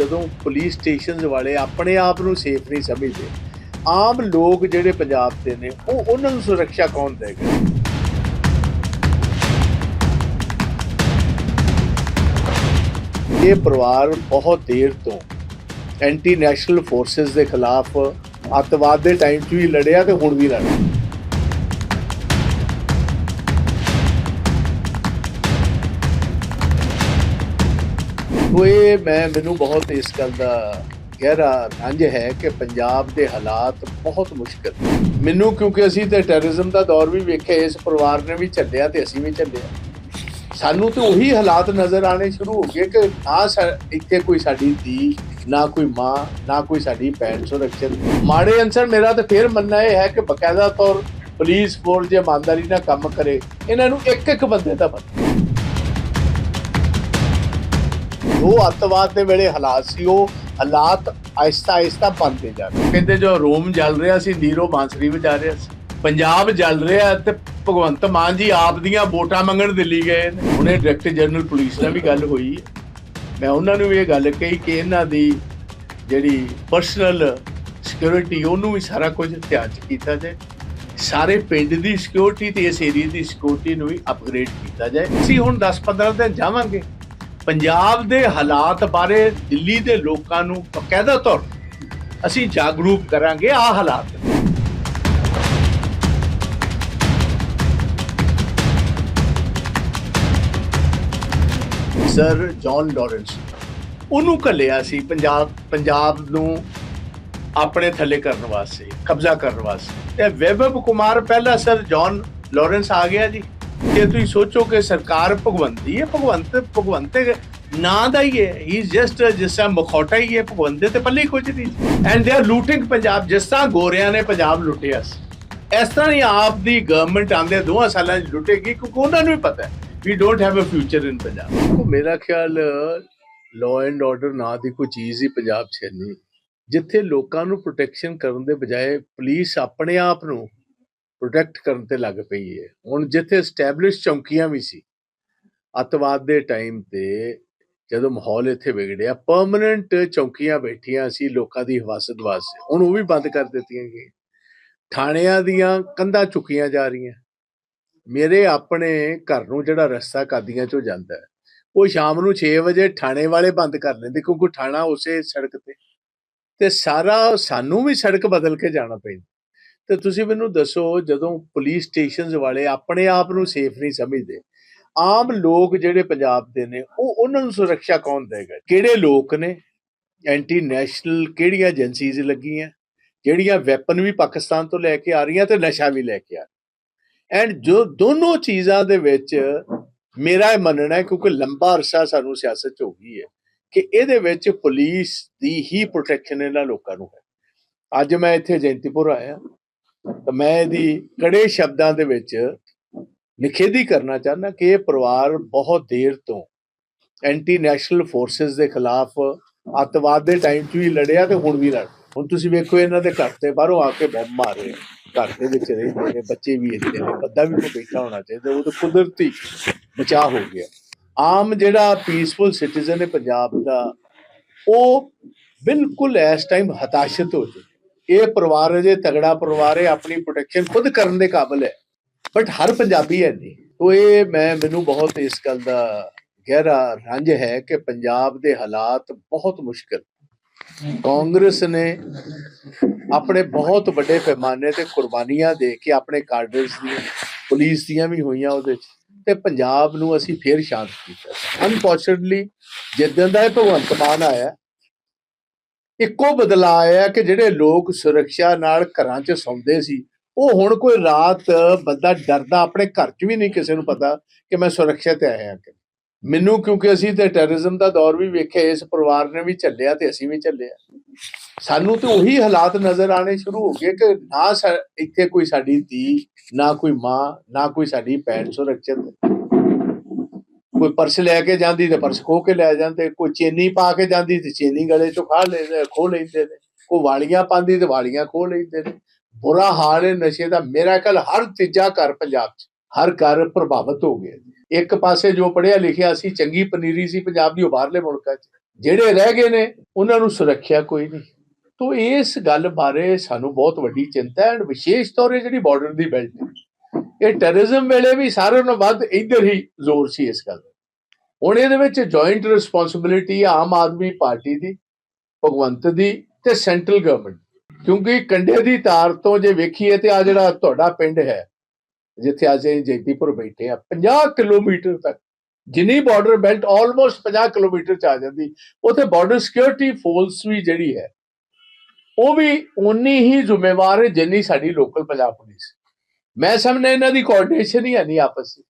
ਜਦੋਂ police stations ਵਾਲੇ ਆਪਣੇ ਆਪ ਨੂੰ ਸੇਫ ਨਹੀਂ ਸਮਝਦੇ, ਆਮ ਲੋਕ ਜਿਹੜੇ ਪੰਜਾਬ ਦੇ ਨੇ, ਉਹ ਉਹਨਾਂ ਨੂੰ ਸੁਰੱਖਿਆ ਕੌਣ ਦੇਗਾ ਇਹ ਪਰਿਵਾਰ ਬਹੁਤ ਦੇਰ ਤੋਂ ਐਂਟੀ ਨੈਸ਼ਨਲ ਫੋਰਸਸ ਦੇ ਖਿਲਾਫ ਅੱਤਵਾਦ ਦੇ ਟਾਈਮ 'ਚ ਵੀ ਲੜਿਆ ਤੇ ਹੁਣ ਵੀ ਲੜ ਰਿਹਾ ਇਹ ਮੈਂ, ਮੈਨੂੰ ਬਹੁਤ ਇਸ ਗੱਲ ਦਾ ਗਹਿਰਾ ਅੰਜ ਹੈ ਕਿ ਪੰਜਾਬ ਦੇ ਹਾਲਾਤ ਬਹੁਤ ਮੁਸ਼ਕਲ ਮੈਨੂੰ ਕਿਉਂਕਿ ਅਸੀਂ ਤੇ ਟੈਰਰਿਜ਼ਮ ਦਾ ਦੌਰ ਵੀ ਵੇਖਿਆ, ਇਸ ਪਰਿਵਾਰ ਨੇ ਵੀ ਝੱਲਿਆ ਤੇ ਅਸੀਂ ਵੀ ਝੱਲਿਆ ਸਾਨੂੰ ਤੇ ਉਹੀ ਹਾਲਾਤ ਨਜ਼ਰ ਆਣੇ ਸ਼ੁਰੂ ਹੋ ਗਏ ਕਿ ਨਾ ਸਾ- ਇੱਥੇ ਕੋਈ ਸਾਡੀ ਧੀ, ਨਾ ਕੋਈ ਮਾਂ, ਨਾ ਕੋਈ ਸਾਡੀ ਭੈਣ ਸੁਰੱਖਿਅਤ। ਮਾੜੇ ਅੰਸਰ ਮੇਰਾ ਤਾਂ ਫੇਰ ਮੰਨਣਾ ਇਹ ਹੈ ਕਿ ਬਕਾਇਦਾ ਤੌਰ ਪੁਲਿਸ ਫੋਰਸ ਜੇ ਇਮਾਨਦਾਰੀ ਨਾਲ ਕੰਮ ਕਰੇ, ਇਹਨਾਂ ਨੂੰ ਇੱਕ ਇੱਕ ਬੰਦੇ ਦਾ ਪਤਾ ਜੋ ਅੱਤਵਾਦ ਦੇ ਵੇਲੇ ਹਾਲਾਤ ਸੀ, ਉਹ ਹਾਲਾਤ ਆਇਸਤਾ ਆਹਿਸਤਾ ਬਣਦੇ ਜਾ ਰਹੇ ਕਹਿੰਦੇ ਜੋ ਰੋਮ ਜਲ ਰਿਹਾ ਸੀ, ਨੀਰੋ ਬਾਂਸਰੀ ਵਜਾ ਰਿਹਾ ਸੀ। ਪੰਜਾਬ ਜਲ ਰਿਹਾ ਤੇ ਭਗਵੰਤ ਮਾਨ ਜੀ ਆਪ ਦੀਆਂ ਵੋਟਾਂ ਮੰਗਣ ਦਿੱਲੀ ਗਏ ਨੇ। ਹੁਣੇ ਡਾਇਰੈਕਟਰ ਜਨਰਲ ਪੁਲਿਸ ਨਾਲ ਵੀ ਗੱਲ ਹੋਈ ਹੈ। ਮੈਂ ਉਹਨਾਂ ਨੂੰ ਵੀ ਇਹ ਗੱਲ ਕਹੀ ਕਿ ਇਹਨਾਂ ਦੀ ਜਿਹੜੀ ਪਰਸਨਲ ਸਿਕਿਉਰਿਟੀ ਉਹਨੂੰ ਵੀ ਸਾਰਾ ਕੁਝ ਧਿਆਨ ਚ ਕੀਤਾ ਜਾਏ। ਸਾਰੇ ਪਿੰਡ ਦੀ ਸਿਕਿਉਰਿਟੀ ਤੇ ਇਸ ਏਰੀਆ ਦੀ ਸਿਕਿਉਰਿਟੀ ਨੂੰ ਵੀ ਅਪਗ੍ਰੇਡ ਕੀਤਾ ਜਾਏ। ਅਸੀਂ ਹੁਣ 10-15 ਦਿਨ ਜਾਵਾਂਗੇ। ਪੰਜਾਬ ਦੇ ਹਾਲਾਤ ਬਾਰੇ ਦਿੱਲੀ ਦੇ ਲੋਕਾਂ ਨੂੰ ਬਕਾਇਦਾ ਤੌਰ ਅਸੀਂ ਜਾਗਰੂਕ ਕਰਾਂਗੇ ਆ ਹਾਲਾਤ। ਸਰ ਜੌਨ ਲਾਰੈਂਸ, ਉਹਨੂੰ ਘੱਲਿਆ ਸੀ ਪੰਜਾਬ ਪੰਜਾਬ ਨੂੰ ਆਪਣੇ ਥੱਲੇ ਕਰਨ ਵਾਸਤੇ, ਕਬਜ਼ਾ ਕਰਨ ਵਾਸਤੇ। ਤੇ ਵੈਭਵ ਕੁਮਾਰ, ਪਹਿਲਾ ਸਰ ਜੌਨ ਲਾਰੈਂਸ ਆ ਗਿਆ ਜੀ। ਜੇ ਤੁਸੀਂ ਸੋਚੋ ਕਿ ਸਰਕਾਰ ਭਗਵੰਤੀ ਹੈ ਭਗਵੰਤ ਭਗਵੰਤ ਨਾਂ ਦਾ ਹੀ ਹੈ। ਹੀ ਜਸਟ ਜਿਸ ਤਰ੍ਹਾਂ ਮਖੌਟਾ ਹੀ ਹੈ ਭਗਵੰਤ ਤੇ ਪੱਲੇ ਕੁਝ ਨਹੀਂ। And they are looting Punjab ਜਿਸ ਤਰ੍ਹਾਂ ਗੋਰਿਆਂ ਨੇ ਪੰਜਾਬ ਲੁੱਟਿਆ ਸੀ। ਇਸ ਤਰ੍ਹਾਂ ਹੀ ਆਪ ਦੀ ਗਵਰਨਮੈਂਟ ਆਂਦੇ ਦੋਹਾਂ ਸਾਲਾਂ 'ਚ ਲੁੱਟੇਗੀ ਕਿਉਂਕਿ ਉਹਨਾਂ ਨੂੰ ਵੀ ਪਤਾ ਹੈ। We don't have a future in Punjab. ਦੇਖੋ, ਮੇਰਾ ਖਿਆਲ ਲਾਅ ਐਂਡ ਆਰਡਰ ਨਾਂ ਦੀ ਕੋਈ ਚੀਜ਼ ਹੀ ਪੰਜਾਬ 'ਚ ਨਹੀਂ। ਜਿੱਥੇ ਲੋਕਾਂ ਨੂੰ ਪ੍ਰੋਟੈਕਸ਼ਨ ਕਰਨ ਦੇ ਬਜਾਏ ਪੁਲਿਸ ਆਪਣੇ ਆਪ ਨੂੰ ਪ੍ਰੋਟੈਕਟ ਕਰਨ ਤੇ ਲੱਗ ਪਈ ਹੈ ਹੁਣ ਜਿੱਥੇ ਸਟੈਬਲਿਸ਼ ਚੌਂਕੀਆਂ ਵੀ ਸੀ, ਅੱਤਵਾਦ ਦੇ ਟਾਈਮ ਤੇ ਜਦੋਂ ਮਾਹੌਲ ਇੱਥੇ ਵਿਗੜਿਆ ਪਰਮਨੈਂਟ ਚੌਂਕੀਆਂ ਬੈਠੀਆਂ ਸੀ ਲੋਕਾਂ ਦੀ ਹਿਫਾਜ਼ਤ ਵਾਸਤੇ। ਹੁਣ ਉਹ ਵੀ ਬੰਦ ਕਰ ਦਿੱਤੀਆਂ ਗਈਆਂ। ਥਾਣਿਆਂ ਦੀਆਂ ਕੰਧਾਂ ਚੁੱਕੀਆਂ ਜਾ ਰਹੀਆਂ। ਮੇਰੇ ਆਪਣੇ ਘਰ ਨੂੰ ਜਿਹੜਾ ਰਸਤਾ ਕਾਦੀਆਂ ਚੋਂ ਜਾਂਦਾ ਹੈ, ਉਹ ਸ਼ਾਮ ਨੂੰ 6 ਵਜੇ ਥਾਣੇ ਵਾਲੇ ਬੰਦ ਕਰ ਲੈਂਦੇ ਕਿਉਂਕਿ ਥਾਣਾ ਉਸੇ ਸੜਕ ਤੇ। ਤੇ ਸਾਰਾ ਸਾਨੂੰ ਵੀ ਸੜਕ ਬਦਲ ਕੇ ਜਾਣਾ ਪੈਂਦਾ। ਤੇ ਤੁਸੀਂ ਮੈਨੂੰ ਦੱਸੋ, ਜਦੋਂ ਪੁਲਿਸ ਸਟੇਸ਼ਨਸ ਵਾਲੇ ਆਪਣੇ ਆਪ ਨੂੰ ਸੇਫ ਨਹੀਂ ਸਮਝਦੇ, ਆਮ ਲੋਕ ਜਿਹੜੇ ਪੰਜਾਬ ਦੇ ਨੇ, ਉਹ ਉਹਨਾਂ ਨੂੰ ਸੁਰੱਖਿਆ ਕੌਣ ਦੇਗਾ ਕਿਹੜੇ ਲੋਕ ਨੇ? ਐਂਟੀ ਨੈਸ਼ਨਲ ਕਿਹੜੀਆਂ ਏਜੰਸੀਜ਼ ਲੱਗੀਆਂ? ਜਿਹੜੀਆਂ ਵੈਪਨ ਵੀ ਪਾਕਿਸਤਾਨ ਤੋਂ ਲੈ ਕੇ ਆ ਰਹੀਆਂ ਤੇ ਨਸ਼ਾ ਵੀ ਲੈ ਕੇ ਆ ਐਂਡ ਜੋ ਦੋਨੋਂ ਚੀਜ਼ਾਂ ਦੇ ਵਿੱਚ ਮੇਰਾ ਇਹ ਮੰਨਣਾ ਹੈ, ਕਿਉਂਕਿ ਲੰਬਾ ਅਰਸਾ ਸਾਨੂੰ ਸਿਆਸਤ 'ਚ ਹੋ ਗਈ ਹੈ, ਕਿ ਇਹਦੇ ਵਿੱਚ ਪੁਲਿਸ ਦੀ ਹੀ ਪ੍ਰੋਟੈਕਸ਼ਨ ਇਹਨਾਂ ਲੋਕਾਂ ਨੂੰ ਹੈ। ਅੱਜ ਮੈਂ ਇੱਥੇ ਜੈਂਤੀਪੁਰ ਆਇਆ। ਤਾਂ ਮੈਂ ਇਹਦੀ ਕੜੇ ਸ਼ਬਦਾਂ ਦੇ ਵਿੱਚ ਨਿਖੇਧੀ ਕਰਨਾ ਚਾਹੁੰਦਾ ਕਿ ਇਹ ਪਰਿਵਾਰ ਬਹੁਤ ਦੇਰ ਤੋਂ ਐਂਟੀ ਨੈਸ਼ਨਲ ਫੋਰਸਸ ਦੇ ਖਿਲਾਫ ਅੱਤਵਾਦ ਦੇ ਟਾਈਮ 'ਚ ਵੀ ਲੜਿਆ ਤੇ ਹੁਣ ਵੀ ਲੜ ਹੁਣ ਤੁਸੀਂ ਵੇਖੋ ਇਹਨਾਂ ਦੇ ਘਰ ਤੇ ਬਾਹਰੋਂ ਆ ਕੇ ਬੰਬ ਮਾਰ ਘਰ ਦੇ ਵਿੱਚ ਰਹਿੰਦੇ ਨੇ ਬੱਚੇ ਵੀ ਇੱਥੇ ਨੇ, ਬੰਦਾ ਵੀ ਕੋਈ ਬੈਠਾ ਹੋਣਾ ਚਾਹੀਦਾ, ਉਹ ਤਾਂ ਕੁਦਰਤੀ ਬਚਾਅ ਹੋ ਗਿਆ। ਆਮ ਜਿਹੜਾ ਪੀਸਫੁਲ ਸਿਟੀਜ਼ਨ ਹੈ ਪੰਜਾਬ ਦਾ, ਉਹ ਬਿਲਕੁਲ ਇਸ ਟਾਈਮ ਹਤਾਸ਼ਤ ਹੋ ਚੁੱਕਿਆ ਇਹ ਪਰਿਵਾਰ ਅਜੇ ਤਗੜਾ ਪਰਿਵਾਰ ਹੈ, ਆਪਣੀ ਪ੍ਰੋਟੈਕਸ਼ਨ ਖੁਦ ਕਰਨ ਦੇ ਕਾਬਿਲ ਹੈ। ਬਟ ਹਰ ਪੰਜਾਬੀ ਹੈ ਨਹੀਂ ਤੋ ਇਹ ਮੈਂ, ਮੈਨੂੰ ਬਹੁਤ ਇਸ ਗੱਲ ਦਾ ਗਹਿਰਾ ਰੰਜ ਹੈ ਕਿ ਪੰਜਾਬ ਦੇ ਹਾਲਾਤ ਬਹੁਤ ਮੁਸ਼ਕਲ। ਕਾਂਗਰਸ ਨੇ ਆਪਣੇ ਬਹੁਤ ਵੱਡੇ ਪੈਮਾਨੇ ਤੇ ਕੁਰਬਾਨੀਆਂ ਦੇ ਕੇ ਆਪਣੇ ਕਾਡਰਸ ਦੀਆਂ, ਪੁਲਿਸ ਦੀਆਂ ਵੀ ਹੋਈਆਂ ਉਹਦੇ ਚ। ਤੇ ਪੰਜਾਬ ਨੂੰ ਅਸੀਂ ਫੇਰ ਸ਼ਾਂਤ ਕੀਤਾ। ਅਨਫੋਰਚੂਨਟਲੀ ਜਿੱਦਾਂ ਦਾ ਇਹ ਭਗਵੰਤ ਮਾਨ ਆਇਆ ਇੱਕੋ ਬਦਲਾਅ ਆਇਆ ਕਿ ਜਿਹੜੇ ਲੋਕ ਸੁਰੱਖਿਆ ਨਾਲ ਘਰਾਂ 'ਚ ਸੌਂਦੇ ਸੀ, ਉਹ ਹੁਣ ਕੋਈ ਰਾਤ ਬੰਦਾ ਡਰਦਾ, ਆਪਣੇ ਘਰ 'ਚ ਵੀ ਨਹੀਂ ਕਿਸੇ ਨੂੰ ਪਤਾ ਕਿ ਮੈਂ ਸੁਰੱਖਿਆ ਤੇ ਆਇਆ ਕਿ ਮੈਨੂੰ ਕਿਉਂਕਿ ਅਸੀਂ ਤੇ ਟੈਰਰਿਜ਼ਮ ਦਾ ਦੌਰ ਵੀ ਵੇਖਿਆ, ਇਸ ਪਰਿਵਾਰ ਨੇ ਵੀ ਝੱਲਿਆ ਤੇ ਅਸੀਂ ਵੀ ਝੱਲਿਆ। ਸਾਨੂੰ ਤੇ ਉਹੀ ਹਾਲਾਤ ਨਜ਼ਰ ਆਣੇ ਸ਼ੁਰੂ ਹੋ ਗਏ ਕਿ ਨਾ ਸਾ- ਇੱਥੇ ਕੋਈ ਸਾਡੀ ਧੀ, ਨਾ ਕੋਈ ਮਾਂ, ਨਾ ਕੋਈ ਸਾਡੀ ਭੈਣ ਸੁਰੱਖਿਅਤ। ਕੋਈ ਪਰਸ ਲੈ ਕੇ ਜਾਂਦੀ ਤੇ ਪਰਸ ਖੋ ਕੇ ਲੈ ਜਾਂਦੇ, ਕੋਈ ਚੇਨੀ ਪਾ ਕੇ ਜਾਂਦੀ ਤੇ ਚੇਨੀ ਗਲੇ ਚੋਂ ਖਾ ਲੈਂਦੇ ਖੋ ਲੈਂਦੇ ਨੇ। ਕੋਈ ਵਾਲੀਆਂ ਪਾਉਂਦੀ ਤੇ ਵਾਲੀਆਂ ਖੋ ਲੈਂਦੇ ਨੇ। ਬੁਰਾ ਹਾਲ ਹੈ ਨਸ਼ੇ ਦਾ। ਮੇਰਾ ਖਿਆਲ ਹਰ ਤੀਜਾ ਘਰ ਪੰਜਾਬ 'ਚ, ਹਰ ਘਰ ਪ੍ਰਭਾਵਿਤ ਹੋ ਗਿਆ। ਇੱਕ ਪਾਸੇ ਜੋ ਪੜਿਆ ਲਿਖਿਆ ਸੀ, ਚੰਗੀ ਪਨੀਰੀ ਸੀ ਪੰਜਾਬ ਦੀ ਉਹ ਬਾਹਰਲੇ ਮੁਲਕਾਂ 'ਚ। ਜਿਹੜੇ ਰਹਿ ਗਏ ਨੇ, ਉਹਨਾਂ ਨੂੰ ਸੁਰੱਖਿਆ ਕੋਈ ਨਹੀਂ। ਤੋ ਇਸ ਗੱਲ ਬਾਰੇ ਸਾਨੂੰ ਬਹੁਤ ਵੱਡੀ ਚਿੰਤਾ ਹੈ। ਐਂਡ ਵਿਸ਼ੇਸ਼ ਤੌਰ 'ਤੇ ਜਿਹੜੀ ਬਾਰਡਰ ਦੀ ਬੈਲਟ ਇਹ ਟੈਰਰਿਜ਼ਮ ਵੇਲੇ ਵੀ ਸਾਰਿਆਂ ਨਾਲੋਂ ਵੱਧ ਇੱਧਰ ਹੀ ਜ਼ੋਰ ਸੀ ਇਸ ਗੱਲ ਹੁਣ ਇਹਦੇ ਵਿੱਚ ਜੁਆਇੰਟ ਰਿਸਪੌਂਸਿਬਿਲਿਟੀ ਆਮ ਆਦਮੀ ਪਾਰਟੀ ਦੀ, ਭਗਵੰਤ ਦੀ ਤੇ ਸੈਂਟਰਲ ਗਵਰਨਮੈਂਟ ਕਿਉਂਕਿ ਕੰਡੇ ਦੀ ਤਾਰ ਤੋਂ ਜੇ ਵੇਖੀਏ ਤੇ ਆ ਜਿਹੜਾ ਤੁਹਾਡਾ ਪਿੰਡ ਹੈ, ਜਿੱਥੇ ਅੱਜ ਅਸੀਂ ਜੈਤੀਪੁਰ ਬੈਠੇ ਆ 50 ਕਿਲੋਮੀਟਰ ਤੱਕ, ਜਿੰਨੀ ਬਾਰਡਰ ਬੈਲਟ ਆਲਮੋਸਟ 50 ਕਿਲੋਮੀਟਰ ਚ ਆ ਜਾਂਦੀ, ਉਥੇ ਬਾਰਡਰ ਸਿਕਿਉਰਿਟੀ ਫੋਰਸ ਵੀ ਜਿਹੜੀ ਹੈ, ਉਹ ਵੀ ਉਨੀ ਹੀ ਜ਼ਿੰਮੇਵਾਰ ਹੈ ਜਿੰਨੀ ਸਾਡੀ ਲੋਕਲ ਪੰਜਾਬ ਪੁਲਿਸ। ਮੈਂ ਸਮਝਦਾ ਇਹਨਾਂ ਦੀ ਕੋਆਰਡੀਨੇਸ਼ਨ ਹੀ ਹੈ ਨਹੀਂ ਆਪਸ ਵਿੱਚ।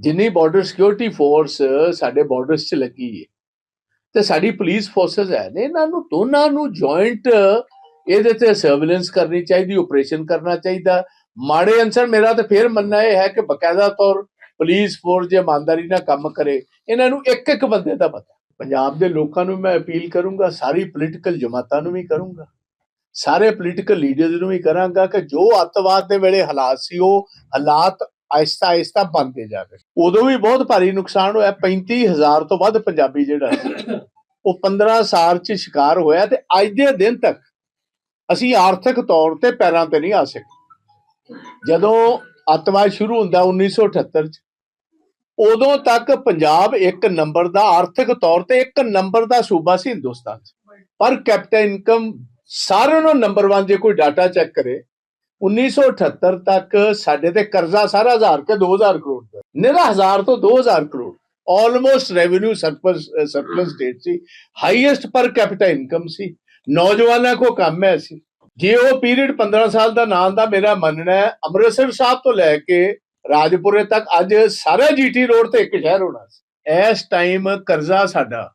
ਜਿੰਨੀ ਬਾਰਡਰ ਸਿਕਿਉਰਿਟੀ ਫੋਰਸ ਸਾਡੇ ਬਾਰਡਰਸ 'ਚ ਲੱਗੀ ਹੈ ਤੇ ਸਾਡੀ ਪੁਲਿਸ ਫੋਰਸਸ ਹੈ ਨੇ, ਇਹਨਾਂ ਨੂੰ, ਦੋਨਾਂ ਨੂੰ ਜੁਆਇੰਟ ਇਹਦੇ ਤੇ ਸਰਵੇਲੈਂਸ ਕਰਨੀ ਚਾਹੀਦੀ ਆਪਰੇਸ਼ਨ ਕਰਨਾ ਚਾਹੀਦਾ। ਮਾੜੇ ਅੰਸਰ ਮੇਰਾ ਤਾਂ ਫੇਰ ਮੰਨਣਾ ਇਹ ਹੈ ਕਿ ਬਕਾਇਦਾ ਤੌਰ ਪੁਲਿਸ ਫੋਰਸ ਜੇ ਇਮਾਨਦਾਰੀ ਨਾਲ ਕੰਮ ਕਰੇ, ਇਹਨਾਂ ਨੂੰ ਇੱਕ ਇੱਕ ਬੰਦੇ ਦਾ ਪਤਾ। ਪੰਜਾਬ ਦੇ ਲੋਕਾਂ ਨੂੰ ਮੈਂ ਅਪੀਲ ਕਰੂੰਗਾ, ਸਾਰੀ ਪੋਲੀਟੀਕਲ ਜਮਾਤਾਂ ਨੂੰ ਵੀ ਕਰੂੰਗਾ। ਸਾਰੇ ਪੋਲੀਟੀਕਲ ਲੀਡਰਸ ਨੂੰ ਵੀ ਕਰਾਂਗਾ ਕਿ ਜੋ ਅੱਤਵਾਦ ਦੇ ਵੇਲੇ ਹਾਲਾਤ ਸੀ, ਉਹ ਹਾਲਾਤ ਆਹਿਸਤਾ ਆਹਿਸਤਾ ਬਣਦੇ ਜਾਵੇ। ਉਦੋਂ ਵੀ ਬਹੁਤ ਭਾਰੀ ਨੁਕਸਾਨ ਹੋਇਆ 35000 ਤੋਂ ਵੱਧ ਪੰਜਾਬੀ ਜਿਹੜਾ ਸੀ ਉਹ 15 ਸਾਲ ਚ ਸ਼ਿਕਾਰ ਹੋਇਆ ਤੇ ਅੱਜ ਦੇ ਦਿਨ ਤੱਕ ਅਸੀਂ ਆਰਥਿਕ ਤੌਰ ਤੇ ਪੈਰਾਂ ਤੇ ਨਹੀਂ ਆ ਸਕੇ। ਜਦੋਂ ਅੱਤਵਾਦ ਸ਼ੁਰੂ ਹੁੰਦਾ 1978 ਚ, ਉਦੋਂ ਤੱਕ ਪੰਜਾਬ ਇੱਕ ਨੰਬਰ ਦਾ ਆਰਥਿਕ ਤੌਰ ਤੇ ਇੱਕ ਨੰਬਰ ਦਾ ਸੂਬਾ ਸੀ ਹਿੰਦੁਸਤਾਨ 'ਚ। ਪਰ ਕੈਪੀਟਲ ਇਨਕਮ ਸਾਰਿਆਂ ਨੂੰ ਨੰਬਰ 1 ਜੇ ਕੋਈ ਡਾਟਾ ਚੈੱਕ ਕਰੇ 1978 ਤੱਕ ਸਾਡੇ ਤੇ ਕਰਜ਼ਾ ਸਾਰਾ ਹਜ਼ਾਰ ਕੇ 2000 ਕਰੋੜ ਦਾ। ਨਿਹਰਾ ਹਜ਼ਾਰ ਤੋਂ 2000 crore. Almost revenue surplus surplus state ਸੀ। ਹਾਈਐਸਟ ਪਰ ਕੈਪੀਟਲ ਇਨਕਮ ਸੀ। ਨੌਜਵਾਨਾਂ ਕੋ ਕੰਮ ਹੈ ਸੀ। ਜੇ ਉਹ ਪੀਰੀਅਡ 15 ਸਾਲ ਦਾ ਨਾਂ ਦਾ ਮੇਰਾ ਮੰਨਣਾ ਹੈ, ਅੰਮ੍ਰਿਤਸਰ ਸਾਹਿਬ ਤੋਂ ਲੈ ਕੇ ਰਾਜਪੁਰੇ ਤੱਕ ਅੱਜ ਸਾਰਾ ਜੀਟੀ ਰੋਡ ਤੇ ਇੱਕ ਸ਼ਹਿਰ ਹੋਣਾ ਸੀ। ਇਸ ਟਾਈਮ ਕਰਜ਼ਾ ਸਾਡਾ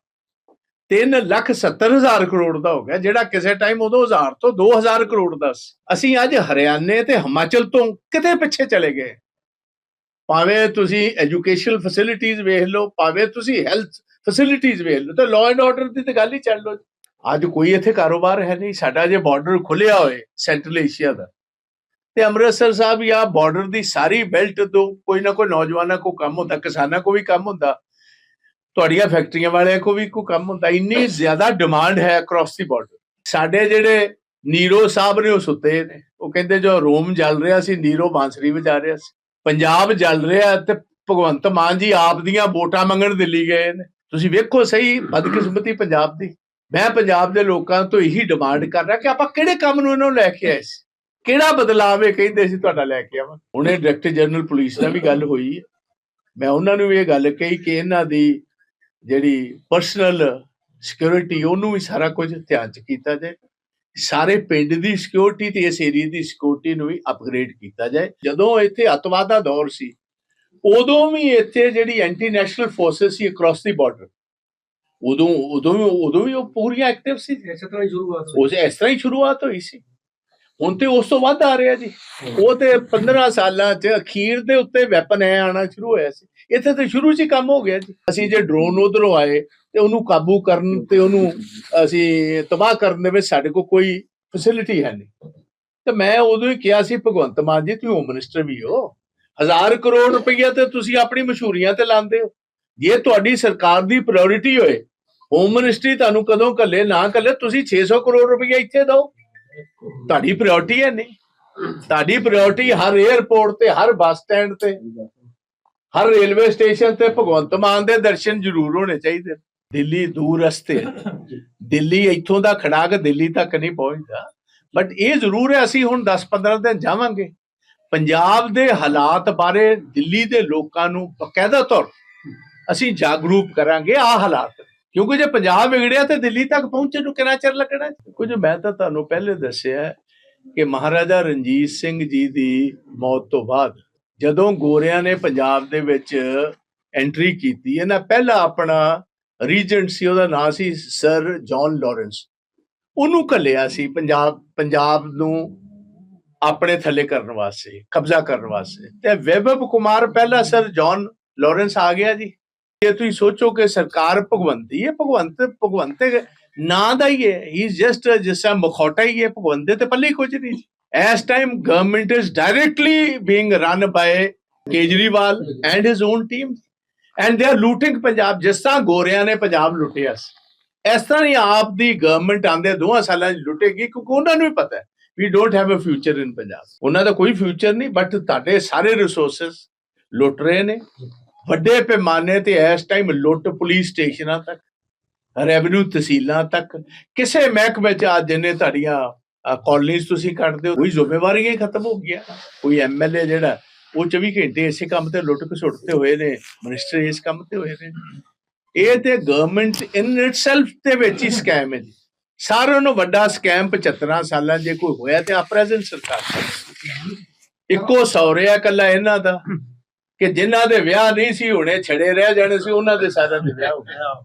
3 ਲੱਖ 70 ਹਜ਼ਾਰ ਕਰੋੜ ਦਾ ਹੋ ਗਿਆ, ਜਿਹੜਾ ਕਿਸੇ ਟਾਈਮ ਉਦੋਂ ਹਜ਼ਾਰ ਤੋਂ 2000 ਕਰੋੜ ਦਾ ਸੀ। ਅਸੀਂ ਅੱਜ ਹਰਿਆਣੇ ਤੇ ਹਿਮਾਚਲ ਤੋਂ ਕਿਤੇ ਪਿੱਛੇ ਚਲੇ ਗਏ। ਭਾਵੇਂ ਤੁਸੀਂ ਐਜੂਕੇਸ਼ਨਲ ਫੈਸਿਲਿਟੀਆਂ ਵੇਖ ਲਓ, ਭਾਵੇਂ ਤੁਸੀਂ ਹੈਲਥ ਫੈਸਿਲਿਟੀਆਂ ਵੇਖ ਲਓ, ਤੇ ਲਾਅ ਐਂਡ ਆਰਡਰ ਦੀ ਤੇ ਗੱਲ ਹੀ ਚੱਲ ਲਓ ਅੱਜ ਕੋਈ ਇੱਥੇ ਕਾਰੋਬਾਰ ਹੈ ਨਹੀਂ, ਸਾਡਾ ਜੇ ਬਾਰਡਰ ਖੁੱਲਿਆ ਹੋਏ ਸੈਂਟਰਲ ਏਸ਼ੀਆ ਦਾ, ਤੇ ਅੰਮ੍ਰਿਤਸਰ ਸਾਹਿਬ ਜਾਂ ਬਾਰਡਰ ਦੀ ਸਾਰੀ ਬੈਲਟ ਤੋਂ ਕੋਈ ਨਾ ਕੋਈ ਨੌਜਵਾਨਾਂ ਕੋ ਕੰਮ ਹੁੰਦਾ, ਕਿਸਾਨਾਂ ਕੋ ਵੀ ਕੰਮ ਹੁੰਦਾ ਤੁਹਾਡੀਆਂ ਫੈਕਟਰੀਆਂ ਵਾਲਿਆਂ ਕੋ ਵੀ ਕੋਈ ਕੰਮ ਹੁੰਦਾ, ਇੰਨੀ ਜ਼ਿਆਦਾ ਡਿਮਾਂਡ ਹੈ ਅਕ੍ਰੋਸ ਦੀ ਬਾਰਡਰ ਸਾਡੇ ਜਿਹੜੇ ਨੀਰੋ ਸਾਹਿਬ ਨੇ ਉਹ ਸੁੱਤੇ ਨੇ। ਉਹ ਕਹਿੰਦੇ ਜੋ ਰੋਮ ਜਲ ਰਿਹਾ ਸੀ, ਨੀਰੋ ਬਾਂਸਰੀ ਵਜਾ ਰਿਹਾ ਸੀ। ਪੰਜਾਬ ਜਲ ਰਿਹਾ ਤੇ ਭਗਵੰਤ ਮਾਨ ਜੀ ਆਪ ਦੀਆਂ ਵੋਟਾਂ ਮੰਗਣ ਦਿੱਲੀ ਗਏ ਨੇ। ਤੁਸੀਂ ਵੇਖੋ ਸਹੀ ਬਦਕਿਸਮਤੀ ਪੰਜਾਬ ਦੀ। ਮੈਂ ਪੰਜਾਬ ਦੇ ਲੋਕਾਂ ਤੋਂ ਇਹੀ ਡਿਮਾਂਡ ਕਰ ਰਿਹਾ ਕਿ ਆਪਾਂ ਕਿਹੜੇ ਕੰਮ ਨੂੰ ਇਹਨਾਂ ਨੂੰ ਲੈ ਕੇ ਆਏ ਸੀ? ਕਿਹੜਾ ਬਦਲਾਅ ਇਹ ਕਹਿੰਦੇ ਸੀ ਤੁਹਾਡਾ ਲੈ ਕੇ ਆਵਾਂ? ਹੁਣੇ ਡਾਇਰੈਕਟਰ ਜਨਰਲ ਪੁਲਿਸ ਨਾਲ ਵੀ ਗੱਲ ਹੋਈ ਹੈ। ਮੈਂ ਉਹਨਾਂ ਨੂੰ ਵੀ ਇਹ ਗੱਲ ਕਹੀ ਕਿ ਇਹਨਾਂ ਦੀ ਜਿਹੜੀ ਪਰਸਨਲ ਸਿਕਿਉਰਿਟੀ ਉਹਨੂੰ ਵੀ ਸਾਰਾ ਕੁਝ ਧਿਆਨ ਚ ਕੀਤਾ ਜਾਏ। ਸਾਰੇ ਪਿੰਡ ਦੀ ਸਿਕਿਉਰਿਟੀ ਤੇ ਇਸ ਏਰੀਆ ਦੀ ਸਿਕਿਉਰਿਟੀ ਨੂੰ ਵੀ ਅਪਗ੍ਰੇਡ ਕੀਤਾ ਜਾਏ। ਜਦੋਂ ਇੱਥੇ ਅੱਤਵਾਦ ਦਾ ਦੌਰ ਸੀ ਉਦੋਂ ਵੀ ਇੱਥੇ ਜਿਹੜੀ ਐਂਟੀ ਨੈਸ਼ਨਲ ਫੋਰਸਸ ਸੀ ਅਕ੍ਰੋਸ ਦੀ ਬਾਰਡਰ ਉਦੋਂ ਉਦੋਂ ਵੀ ਉਦੋਂ ਵੀ ਉਹ ਪੂਰੀਆਂ ਐਕਟਿਵ ਸੀ। ਇਸੇ ਤਰ੍ਹਾਂ ਹੀ ਸ਼ੁਰੂਆਤ ਹੋਈ। ਉਸ ਇਸ ਤਰ੍ਹਾਂ ਹੀ ਸ਼ੁਰੂਆਤ ਹੋਈ ਸੀ। ਹੁਣ ਤੇ ਉਸ ਤੋਂ ਵੱਧ ਆ ਰਿਹਾ ਜੀ। ਉਹ ਤੇ 15 ਸਾਲਾਂ ਚ ਅਖੀਰ ਦੇ ਉੱਤੇ ਵੈਪਨ ਐ ਆਣਾ ਸ਼ੁਰੂ ਹੋਇਆ ਸੀ। ਇੱਥੇ ਤੇ ਸ਼ੁਰੂ ਚ ਹੀ ਕੰਮ ਹੋ ਗਿਆ ਜੀ। ਅਸੀਂ ਜੇ ਡਰੋਨ ਉਧਰੋਂ ਆਏ ਤੇ ਉਹਨੂੰ ਕਾਬੂ ਕਰਨ ਤੇ ਉਹਨੂੰ ਅਸੀਂ ਤਬਾਹ ਕਰਨ ਦੇ ਵਿੱਚ ਸਾਡੇ ਕੋਲ ਕੋਈ ਫੈਸਿਲਿਟੀ ਹੈ ਨਹੀਂ। ਤੇ ਮੈਂ ਉਦੋਂ ਹੀ ਕਿਹਾ ਸੀ ਭਗਵੰਤ ਮਾਨ ਜੀ ਤੁਸੀਂ ਹੋਮ ਮਿਨਿਸਟਰ ਵੀ ਹੋ। ਹਜ਼ਾਰ ਕਰੋੜ ਰੁਪਈਆ ਤੇ ਤੁਸੀਂ ਆਪਣੀ ਮਸ਼ਹੂਰੀਆਂ ਤੇ ਲਾਉਂਦੇ ਹੋ। ਜੇ ਤੁਹਾਡੀ ਸਰਕਾਰ ਦੀ ਪ੍ਰਾਇੋਰਟੀ ਹੋਏ ਹੋਮ ਮਿਨਿਸਟਰੀ ਤੁਹਾਨੂੰ ਕਦੋਂ ਕੱਲੇ ਨਾ ਕੱਲੇ ਤੁਸੀਂ 600 ਕਰੋੜ ਰੁਪਈਆ ਇੱਥੇ ਦਿਓ। ਤੁਹਾਡੀ ਪ੍ਰਾਇੋਰਟੀ ਹੈ ਨਹੀਂ। ਤੁਹਾਡੀ ਪ੍ਰਾਇੋਰਟੀ ਹਰ 에ਅਰਪੋਰਟ ਤੇ, ਹਰ ਬੱਸ ਸਟੈਂਡ ਤੇ, ਹਰ ਰੇਲਵੇ ਸਟੇਸ਼ਨ ਤੇ ਭਗਵੰਤ ਮਾਨ ਦੇ ਦਰਸ਼ਨ ਜ਼ਰੂਰ ਹੋਣੇ ਚਾਹੀਦੇ ਦਿੱਲੀ ਦੂਰ ਰਸਤੇ ਦਿੱਲੀ ਇੱਥੋਂ ਦਾ ਖੜਾ ਕੇ ਦਿੱਲੀ ਤੱਕ ਨਹੀਂ ਪਹੁੰਚਦਾ। ਬਟ ਇਹ ਜ਼ਰੂਰ ਹੈ, ਅਸੀਂ ਹੁਣ 10-15 ਦਿਨ ਜਾਵਾਂਗੇ। ਪੰਜਾਬ ਦੇ ਹਾਲਾਤ ਬਾਰੇ ਦਿੱਲੀ ਦੇ ਲੋਕਾਂ ਨੂੰ ਬਕਾਇਦਾ ਤੌਰ ਅਸੀਂ ਜਾਗਰੂਕ ਕਰਾਂਗੇ ਆ ਹਾਲਾਤ। ਕਿਉਂਕਿ ਜੇ ਪੰਜਾਬ ਵਿਗੜਿਆ ਤੇ ਦਿੱਲੀ ਤੱਕ ਪਹੁੰਚਣ ਨੂੰ ਕਿੰਨਾ ਚਿਰ ਲੱਗਣਾ? ਹੈ? ਕੁਝ ਮੈਂ ਤਾਂ ਤੁਹਾਨੂੰ ਪਹਿਲੇ ਦੱਸਿਆ ਕਿ ਮਹਾਰਾਜਾ ਰਣਜੀਤ ਸਿੰਘ ਜੀ ਦੀ ਮੌਤ ਤੋਂ ਬਾਅਦ ਜਦੋਂ ਗੋਰਿਆਂ ਨੇ ਪੰਜਾਬ ਦੇ ਵਿੱਚ ਐਂਟਰੀ ਕੀਤੀ, ਇਹਨਾਂ ਪਹਿਲਾ ਆਪਣਾ ਰੀਜੈਂਟ ਸੀ, ਉਹਦਾ ਨਾਂ ਸੀ ਸਰ ਜੌਨ ਲਾਰੈਂਸ। ਉਹਨੂੰ ਘੱਲਿਆ ਸੀ ਪੰਜਾਬ ਪੰਜਾਬ ਨੂੰ ਆਪਣੇ ਥੱਲੇ ਕਰਨ ਵਾਸਤੇ, ਕਬਜ਼ਾ ਕਰਨ ਵਾਸਤੇ। ਤੇ ਵੈਭਵ ਕੁਮਾਰ ਪਹਿਲਾ ਸਰ ਜੌਨ ਲਾਰੈਂਸ ਆ ਗਿਆ ਜੀ। ਇਹ ਤੁਸੀਂ ਸੋਚੋ ਕਿ ਸਰਕਾਰ ਭਗਵੰਤੀ ਹੈ, ਭਗਵੰਤ ਭਗਵੰਤ ਨਾਂ ਦਾ ਹੀ ਹੈ। ਹੀ ਜਸਟ ਜਿਸ ਤਰ੍ਹਾਂ ਮਖੌਟਾ ਹੀ ਹੈ, ਭਗਵੰਤ ਤੇ ਪੱਲੇ ਕੁਝ ਨਹੀਂ ਇਸ time government is directly being run by Kejriwal and his own team and they are looting Punjab, ਜਿਸ ਤਰ੍ਹਾਂ ਗੋਰਿਆਂ ਨੇ ਪੰਜਾਬ ਲੁੱਟਿਆ ਸੀ। ਇਸ ਤਰ੍ਹਾਂ ਹੀ ਆਪ ਦੀ ਗਵਰਨਮੈਂਟ ਆਂਦੇ ਦੋਹਾਂ ਸਾਲਾਂ 'ਚ ਲੁੱਟੇਗੀ, ਕਿਉਂਕਿ ਉਹਨਾਂ ਨੂੰ ਵੀ ਪਤਾ ਹੈ we don't have a future in Punjab. ਉਹਨਾਂ ਦਾ ਕੋਈ ਫਿਊਚਰ ਨਹੀਂ ਬਟ ਤੁਹਾਡੇ ਸਾਰੇ ਰਿਸੋਰਸਸ ਲੁੱਟ ਰਹੇ ਨੇ। ਵੱਡੇ ਪੈਮਾਨੇ ਤੇ ਇਸ ਟਾਈਮ ਲੁੱਟ ਪੁਲਿਸ ਸਟੇਸ਼ਨਾਂ ਤੱਕ ਰੈਵਨਿਊ ਤਹਿਸੀਲਾਂ ਤੱਕ, ਕਿਸੇ ਮਹਿਕਮੇ 'ਚ ਅੱਜ ਜਿੰਨੇ ਤੁਹਾਡੀਆਂ ਕਾਲਨੀਜ਼ ਤੁਸੀਂ ਕੱਢਦੇ ਹੋ ਕੋਈ ਜ਼ਿੰਮੇਵਾਰੀਆਂ ਹੀ ਖਤਮ ਹੋ ਗਈਆਂ। ਕੋਈ ਐਮਐਲਏ ਜਿਹੜਾ, ਉਹ 24 ਘੰਟੇ ਇਸੇ ਕੰਮ ਤੇ ਲੁੱਟ ਘਸੁੱਟਦੇ ਹੋਏ ਨੇ ਮਿਨਿਸਟਰ ਇਸ ਕੰਮ ਤੇ ਹੋਏ ਨੇ। ਇਹ ਤੇ ਗਵਰਨਮੈਂਟ ਇਨ ਇਟਸੈਲਫ ਦੇ ਵਿੱਚ ਹੀ ਸਕੈਮ ਹੈ ਜੀ। ਸਾਰਿਆਂ ਨੂੰ ਵੱਡਾ ਸਕੈਮ 75 ਸਾਲਾਂ, ਜੇ ਕੋਈ ਹੋਇਆ ਤੇ ਆ ਪ੍ਰੈਜ਼ੈਂਟ ਸਰਕਾਰ। ਇੱਕੋ ਸੌਰਿਆ ਕੱਲਾ ਇਹਨਾਂ ਦਾ। ਕਿ ਜਿਨ੍ਹਾਂ ਦੇ ਵਿਆਹ ਨਹੀਂ ਸੀ ਹੋਣੇ, ਛੜੇ ਰਹਿ ਜਾਣੇ ਸੀ, ਉਹਨਾਂ ਦੇ ਸਾਰਿਆਂ ਦੇ ਵਿਆਹ ਹੋ ਗਏ।